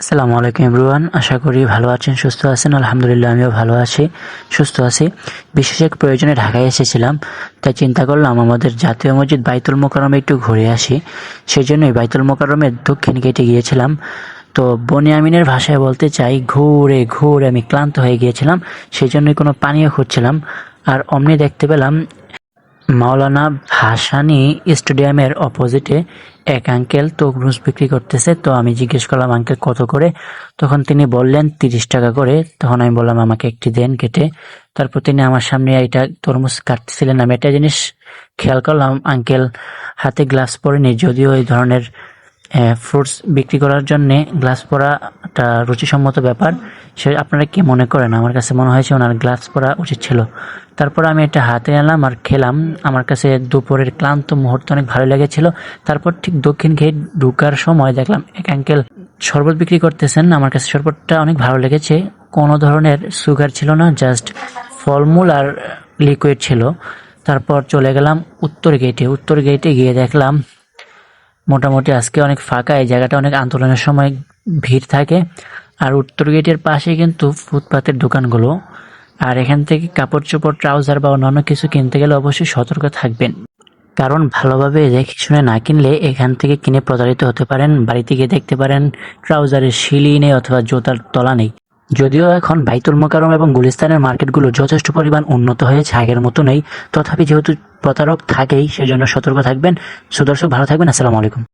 আসসালামু আলাইকুম এভরিওয়ান, আশা করি ভালো আছেন, সুস্থ আছেন, আলহামদুলিল্লাহ আমিও ভালো আছি, সুস্থ আছি। বিশেষ এক প্রয়োজনে ঢাকায় এসেছিলাম, তাই চিন্তা করলাম আমাদের জাতীয় মসজিদ বাইতুল মোকারমে একটু ঘুরে আসি। সেই জন্যই বাইতুল মোকারমের দক্ষিণ গেটে গিয়েছিলাম। তো বনি আমিনের ভাষায় বলতে চাই, ঘুরে ঘুরে আমি ক্লান্ত হয়ে গিয়েছিলাম সেই জন্যই কোনো পানীয় খুঁজছিলাম। আর অমনি দেখতে পেলাম মাওলানা ভাসানি স্টেডিয়ামের অপোজিটে এক আঙ্কেল তরমুজ বিক্রি করতেছে, তো আমি জিজ্ঞেস করলাম, আঙ্কেল, কত করে? তখন তিনি বললেন, তিরিশ টাকা করে। তখন আমি বললাম, আমাকে একটি দেন কেটে। তারপর তিনি আমার সামনে এটা তরমুজ কাটতেছিলেন আমি একটা জিনিস খেয়াল করলাম, আঙ্কেল, হাতে গ্লাভস পরেনি, যদিও এই ধরনের ফ্রুটস বিক্রি করার জন্য গ্লাস পরা একটা রুচিসম্মত ব্যাপার। সে আপনারা কি মনে করেন? আমার কাছে মনে হয়েছে ওনার গ্লাস পরা উচিত ছিল। তারপর আমি এটা হাতে এলাম আর খেলাম। আমার কাছে দুপুরের ক্লান্ত মুহূর্ত অনেক ভালো লেগেছিল। তারপর ঠিক দক্ষিণ গেট ঢুকার সময় দেখলাম এক আঙ্কেল শরবত বিক্রি করতেছেন। আমার কাছে শরবতটা অনেক ভালো লেগেছে। কোনো ধরনের সুগার ছিল না জাস্ট ফলমূল আর লিকুইড ছিল। তারপর চলে গেলাম উত্তর গেটে উত্তর গেটে গিয়ে দেখলাম মোটামুটি আজকে অনেক ফাঁকা, এই জায়গাটা অনেক আন্দোলনের সময় ভিড় থাকে। আর উত্তর গেটের পাশে কিন্তু ফুটপাতের দোকানগুলো। আর এখান থেকে কাপড় চোপড় ট্রাউজার বা অন্যান্য কিছু কিনতে গেলে অবশ্যই সতর্ক থাকবেন। কারণ ভালোভাবে দেখে শুনে না কিনলে এখান থেকে কিনে প্রতারিত হতে পারেন, বাড়িতে গিয়ে দেখতে পারেন ট্রাউজারের শিলি নেই অথবা জোতার তলা নেই। যদিও এখন বাইতুল মোকারম এবং গুলিস্তানের মার্কেটগুলো যথেষ্ট পরিমাণ উন্নত হয়েছে, আগের মতো নেই। তথাপি যেহেতু প্রতারক থাকেই সেজন্য সতর্ক থাকবেন। সুদর্শক ভালো থাকবেন। আসসালামু আলাইকুম।